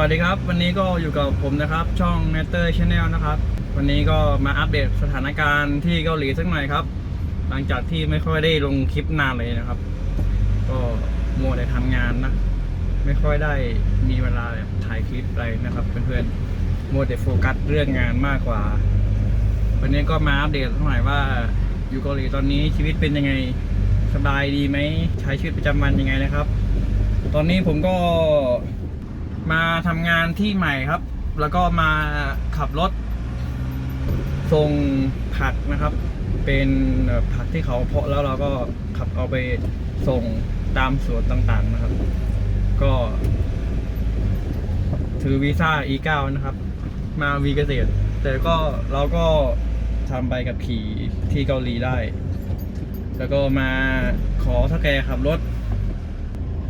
วัสดีครับ วันนี้ก็อยู่กับผมนะครับช่อง n e t t e r Channel นะครับ วันนี้ก็มาอัปเดตสถานการณ์ที่เกาหลีสักหน่อยครับ หลังจากที่ไม่ค่อยได้ลงคลิปนานเลยนะครับ ก็มัวแต่ทำงานนะ ไม่ค่อยได้มีเวลาแบบถ่ายคลิปอะไรนะครับเพื่อนๆมัวแต่โฟกัสเรื่องงานมากกว่า วันนี้ก็มาอัปเดตสักหน่อยว่า อยู่เกาหลีตอนนี้ชีวิตเป็นยังไงสบายดีไหมใช้ชีวิตประจำวันยังไงนะครับ ตอนนี้ผมก็ มาทำงานที่ใหม่ครับ แล้วก็มาขับรถส่งผักนะครับ เป็นผักที่เขาเพาะแล้วเราก็ขับเอาไปส่งตามสวนต่างๆนะครับ ก็ ถือวีซ่า E9 นะครับ มาวีเกษตร แต่ก็เราก็ทำใบกับขี่ที่เกาหลีได้ แล้วก็มาขอท่าแกขับรถ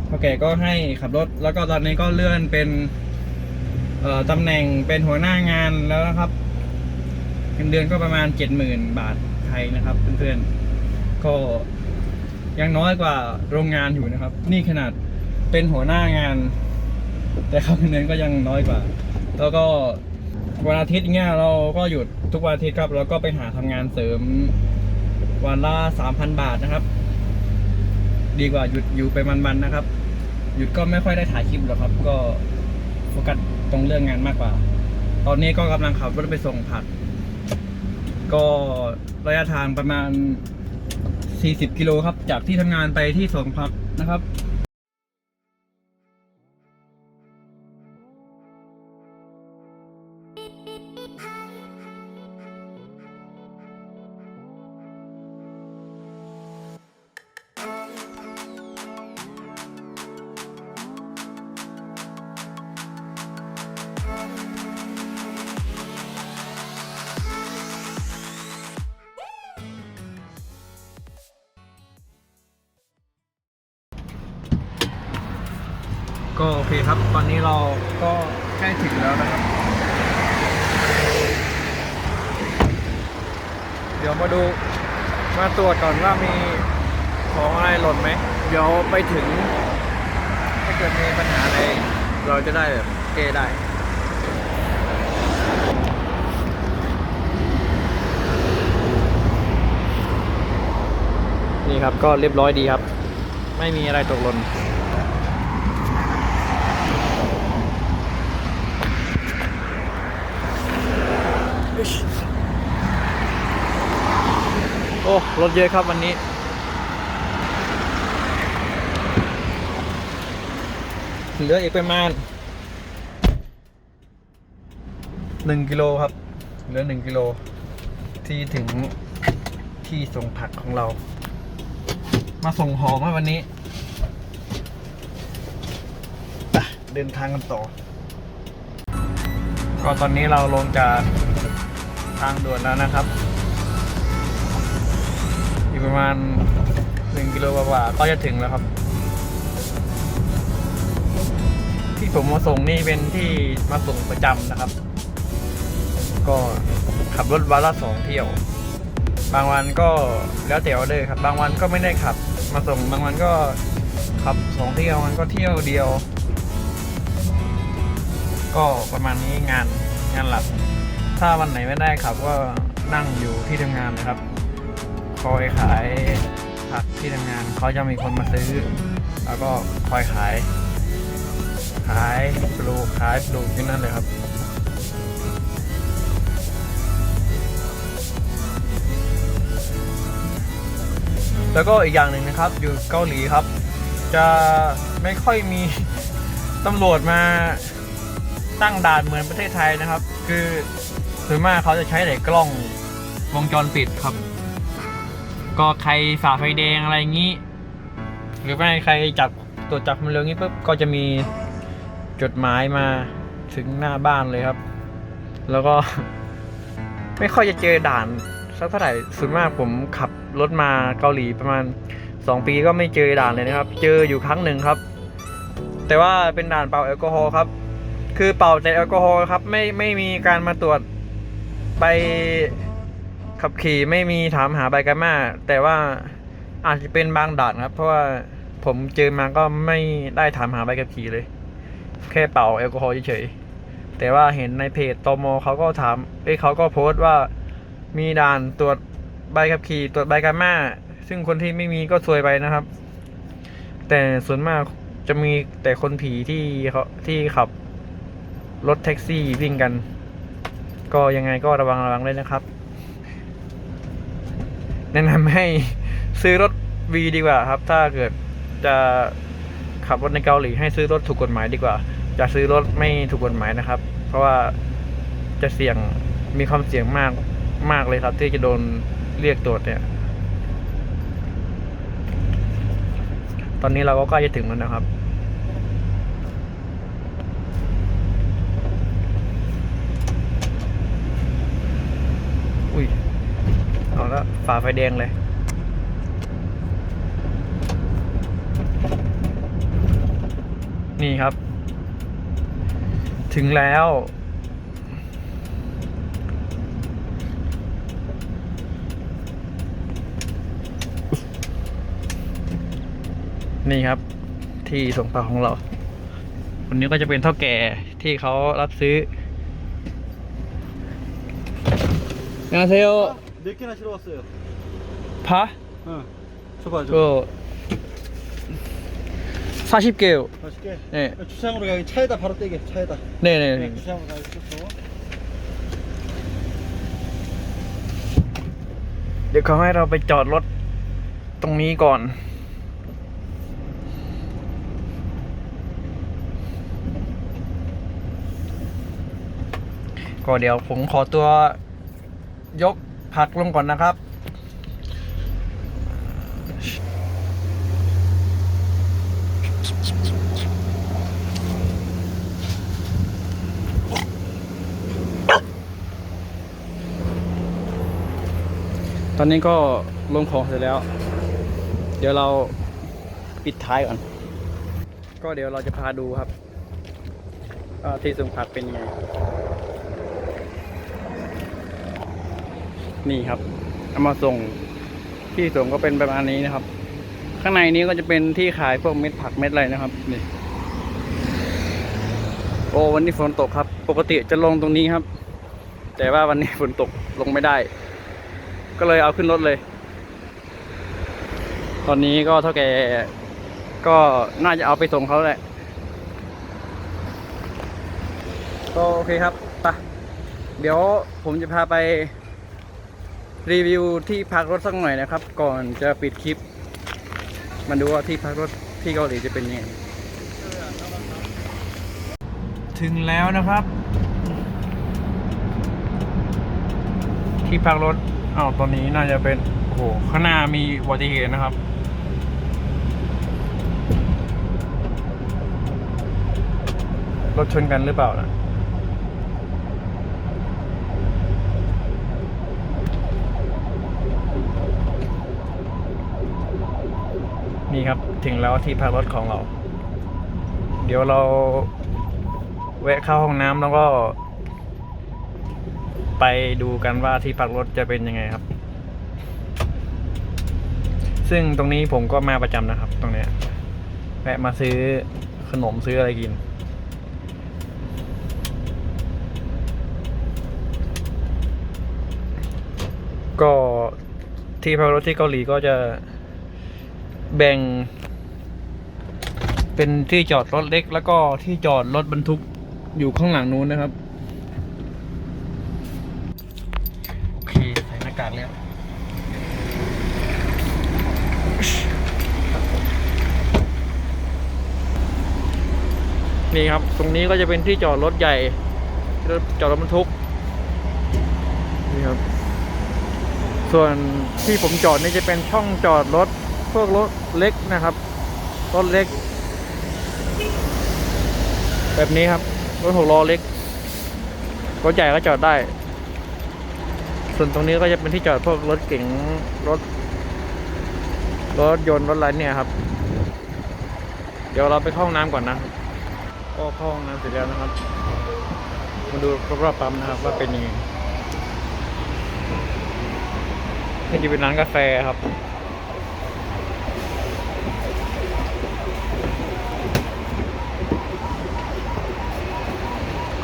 เท่าแก่ก็ให้ขับรถ แล้วก็ตอนนี้ก็เลื่อนเป็นตำแหน่งเป็นหัวหน้างานแล้วนะครับเงินเดือนก็ประมาณเจ็ดหมื่นบาทไทยนะครับเพื่อนๆก็ยังน้อยกว่าโรงงานอยู่นะครับ นี่ขนาดเป็นหัวหน้างาน แต่ค่าเงินเดือนก็ยังน้อยกว่า แล้วก็วันอาทิตย์เงี้ยเราก็หยุดทุกวันอาทิตย์ครับ แล้วก็ไปหาทำงานเสริมวันละสามพันบาทนะครับ ดีกว่าหยุดอยู่ไปมันๆนะครับ หยุดก็ไม่ค่อยได้ถ่ายคลิปหรอกครับ ก็โฟกัสตรงเรื่องงานมากกว่า ตอนนี้ก็กำลังขับรถไปส่งผัก ก็ระยะทางประมาณ 40 กิโลครับ จากที่ทำงานไปที่ส่งผักนะครับ ก็โอเคครับ ตอนนี้เราก็ใกล้ถึงแล้วนะครับ เดี๋ยวมาดูมาตรวจก่อนว่ามีของอะไรหล่นไหม เดี๋ยวไปถึง ถ้าเกิดมีปัญหาอะไร เราจะได้แบบแก้ได้นี่ครับก็เรียบร้อยดีครับ ไม่มีอะไรตกหล่น โอ้ รถเยอะครับวันนี้ เหลืออีกประมาณหนึ่งกิโลครับ เหลือหนึ่งกิโล ที่ถึงที่ส่งผักของเรา มาส่งหอมวันนี้ไปเดินทางกันต่อ ก็ตอนนี้เราลงจากทางด่วนแล้วนะครับ มาณหนึ่งกิโลกว่าๆก็จะถึงแล้วครับ ที่ผมมาส่งนี่เป็นที่มาส่งประจำนะครับ ก็ขับรถวันละสองเที่ยว บางวันก็แล้วแต่ออเดอร์ครับ บางวันก็ไม่ได้ขับ มาส่งบางวันก็ขับสองเที่ยวมันก็เที่ยวเดียว ก็ประมาณนี้งานงานหลัก ถ้าวันไหนไม่ได้ขับก็นั่งอยู่ที่ทำงานนะครับ คอยขายผักที่ทำงานเขาจะมีคนมาซื้อ แล้วก็คอยขาย ขายปลูกขายปลูกที่นั่นเลยครับแล้วก็อีกอย่างหนึ่งนะครับ อยู่เกาหลีครับ จะไม่ค่อยมีตำรวจมาตั้งด่านเหมือนประเทศไทยนะครับ คือส่วนมากเขาจะใช้แต่กล้องวงจรปิดครับ ก็ใครฝ่าไฟแดงอะไรอย่างนี้ หรือไม่ใครจับตรวจจับความเร็วงี้ปุ๊บก็จะมีจดหมายมาถึงหน้าบ้านเลยครับ แล้วก็ ไม่ค่อยจะเจอด่านสักเท่าไหร่ส่วนมากผมขับรถมาเกาหลีประมาณ 2 ปีก็ไม่เจอด่านเลยนะครับ เจออยู่ครั้งหนึ่งครับ แต่ว่าเป็นด่านเป่าแอลกอฮอล์ครับ คือเป่าแต่แอลกอฮอล์ครับ ไม่ไม่มีการมาตรวจใบ ขับขี่ไม่มีถามหาใบกามาแต่ว่าอาจจะเป็นบางด่านครับ เพราะว่าผมเจอมาก็ไม่ได้ถามหาใบขับขี่เลย แค่เป่าแอลกอฮอล์เฉยๆแต่ว่าเห็นในเพจตมเขาก็ถามเอ้ยเขาก็โพสต์ว่ามีด่านตรวจใบขับขี่ตรวจใบกามาซึ่งคนที่ไม่มีก็ซวยไปนะครับ แต่ส่วนมากจะมีแต่คนผีที่เขาที่ขับรถแท็กซี่วิ่งกัน ก็ยังไงก็ระวังระวังเลยนะครับ แนะนำให้ซื้อรถวีดีกว่าครับ ถ้าเกิดจะขับรถในเกาหลีให้ซื้อรถถูกกฎหมายดีกว่า จะซื้อรถไม่ถูกกฎหมายนะครับ เพราะว่าจะเสี่ยงมีความเสี่ยงมากมากเลยครับ ที่จะโดนเรียกตรวจเนี่ย ตอนนี้เราก็ใกล้จะถึงแล้วนะครับ อุ้ย เอาล้วฝ่าไฟแดงเลย นี่ครับ ถึงแล้วนี่ครับที่ส่งปลาของเรา วันนี้ก็จะเป็นเท่าแก่ที่เขารับซื้อนาเซล 몇 개나 실어왔어요? พะ 응. 줘봐, 줘. ก็ซาชิบเกล 맛있게. 네. 주차장으로 가. 차에다 바로 떼게. 차에다. เน่เน่ 네, 주차장으로 가겠어. เดี๋ยวเขาให้เราไปจอดรถตรงนี้ก่อน ก็เดี๋ยวผมขอตัวยก ผักลงก่อนนะครับ ตอนนี้ก็ลงของเสร็จแล้ว เดี๋ยวเราปิดท้ายก่อน ก็เดี๋ยวเราจะพาดูครับที่ส่งผักเป็นยังไง นี่ครับเอามาส่งที่ส่งก็เป็นประมาณนี้นะครับ ข้างในนี้ก็จะเป็นที่ขายพวกเม็ดผักเม็ดอะไรนะครับนี่โอ้วันนี้ฝนตกครับ ปกติจะลงตรงนี้ครับ แต่ว่าวันนี้ฝนตกลงไม่ได้ ก็เลยเอาขึ้นรถเลย ตอนนี้ก็เท่าแก่ก็น่าจะเอาไปส่งเขาแหละก็โอเคครับไปะเดี๋ยวผมจะพาไป รีวิวที่พักรถสักหน่อยนะครับ ก่อนจะปิดคลิป มาดูว่าที่พักรถที่เกาหลีจะเป็นยังไงถึงแล้วนะครับ ที่พักรถอ้าวตอนนี้น่าจะเป็นโอ้โหข้างหน้ามีอุบัติเหตุนะครับรถชนกันหรือเปล่านะ นี่ครับถึงแล้วที่พักรถของเรา เดี๋ยวเราแวะเข้าห้องน้ำแล้วก็ ไปดูกันว่าที่พักรถจะเป็นยังไงครับ ซึ่งตรงนี้ผมก็มาประจำนะครับ ตรงเนี้ยแวะมาซื้อขนมซื้ออะไรกิน ก็ที่พักรถที่เกาหลีก็จะ แบ่ง เป็นที่จอดรถเล็ก แล้วก็ที่จอดรถบรรทุกอยู่ข้างหลังนู้นนะครับ โอเค ใส่หน้ากากแล้วนี่ครับ ตรงนี้ก็จะเป็นที่จอดรถใหญ่ที่จอดรถบรรทุกนี่ครับ ส่วนที่ผมจอดนี่จะเป็นช่องจอดรถ พวกรถเล็กนะครับ รถเล็ก แบบนี้ครับ รถหกล้อเล็ก รถใหญ่ก็จอดได้ ส่วนตรงนี้ก็จะเป็นที่จอดพวกรถเก๋ง รถ รถยนต์รถอะไรเนี่ยครับ เดี๋ยวเราไปเข้าห้องน้ำก่อนนะก็เข้าห้องน้ำเสร็จแล้วนะครับ มาดูรอบๆปั๊มนะครับ ว่าเป็นยังไงนี่จะเป็นร้านกาแฟครับ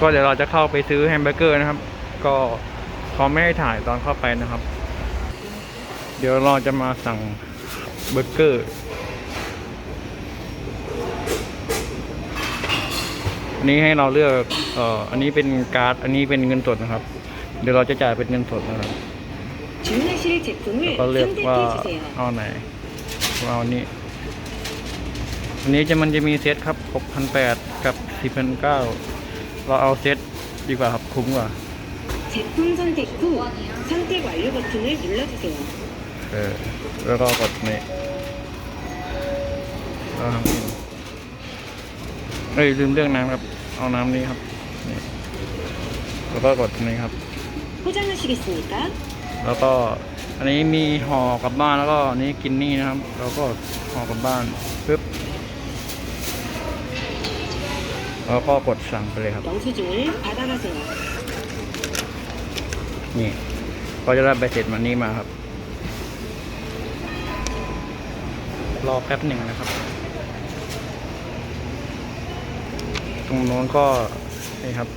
ก็เดี๋ยวเราจะเข้าไปซื้อแฮมเบอร์เกอร์นะครับ ก็เขาไม่ให้ถ่ายตอนเข้าไปนะครับ เดี๋ยวเราจะมาสั่งเบอร์เกอร์นนี้ให้เราเลือกเอ่ออันนี้เป็นการ์ด อันนี้เป็นเงินสดนะครับ เดี๋ยวเราจะจ่ายเป็นเงินสดนะครับก็เลือกว่าเอาไหนเอาอันนี้อันนี้จะมันจะมีเซตครับ6,800กับ4,900 เราเอาเซตดีกว่าครับคุ้มกว่า 제품 선택 후 선택 완료 버튼을 눌러주세요. เออ แล้วก็กดนี่แล้วทำเองเอ้ยลืมเรื่องน้ำครับ เอาน้ำนี้ครับนี่แล้วก็กดนี่ครับ 포장하시겠습니까? แล้วก็อันนี้มีห่อกลับบ้านแล้วก็อันนี้กินนี่นะครับ แล้วก็ห่อกลับบ้านปึ๊บ แล้วก็กดสั่งไปเลยครับ นี่ก็จะรับใบเสร็จวันนี้มาครับ รอแป๊บหนึ่งนะครับ ตรงนู้นก็นี่ครับ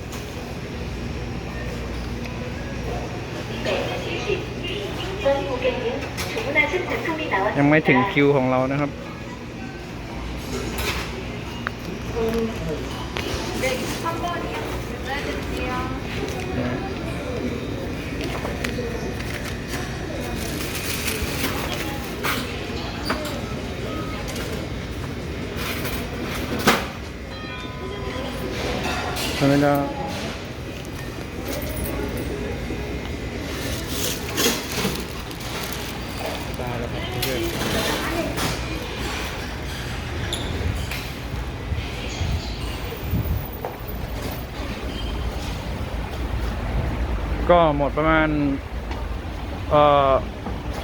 ยังไม่ถึงคิวของเรานะครับ ธรรมดาตายแล้วครับเพื่อนก็หมดประมาณ เอ่อ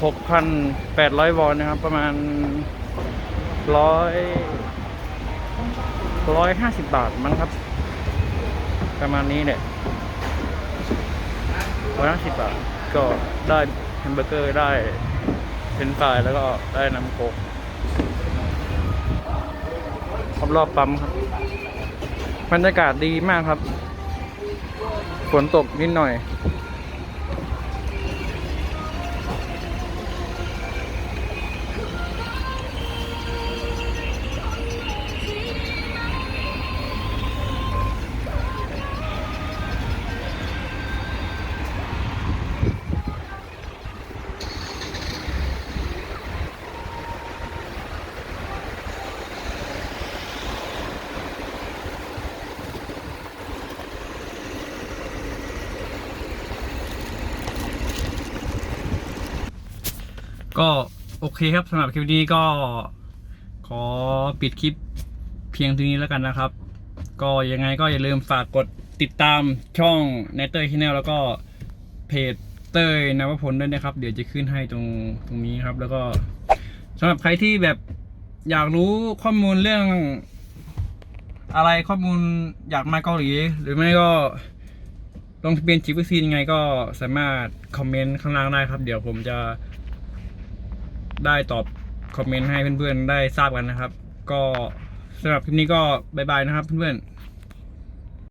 หกพันแปดร้อยวอนนะครับ ประมาณร้อยร้อยห้าสิบบาทมั้งครับ ประมาณนี้เนี่ยร้อยห้าสิบบาทก็ได้แฮมเบอร์เกอร์ได้เฟรนฟรายแล้วก็ได้น้ำโคกรอบๆปั๊มครับบรรยากาศดีมากครับ ฝนตกนิดหน่อย ก็โอเคครับสำหรับคลิปนี้ก็ขอปิดคลิปเพียงเท่านี้แล้วกันนะครับ ก็ยังไงก็อย่าลืมฝากกดติดตามช่อง n e t เตอร์ชแนลแล้วก็เพจเต้ยนวพลด้วยนะครับ เดี๋ยวจะขึ้นให้ตรงตรงนี้ครับ แล้วก็สำหรับใครที่แบบอยากรู้ข้อมูลเรื่อง อะไรข้อมูลอยากมาเกาหลี หรือไม่ก็ลงทะเบียนฉีดวัคซีนยังไงก็สามารถคอมเมนต์ข้างล่างได้ครับ เดี๋ยวผมจะ ได้ตอบคอมเมนต์ให้เพื่อนๆได้ทราบกันนะครับ ก็สำหรับคลิปนี้ก็บายบายนะครับเพื่อนๆ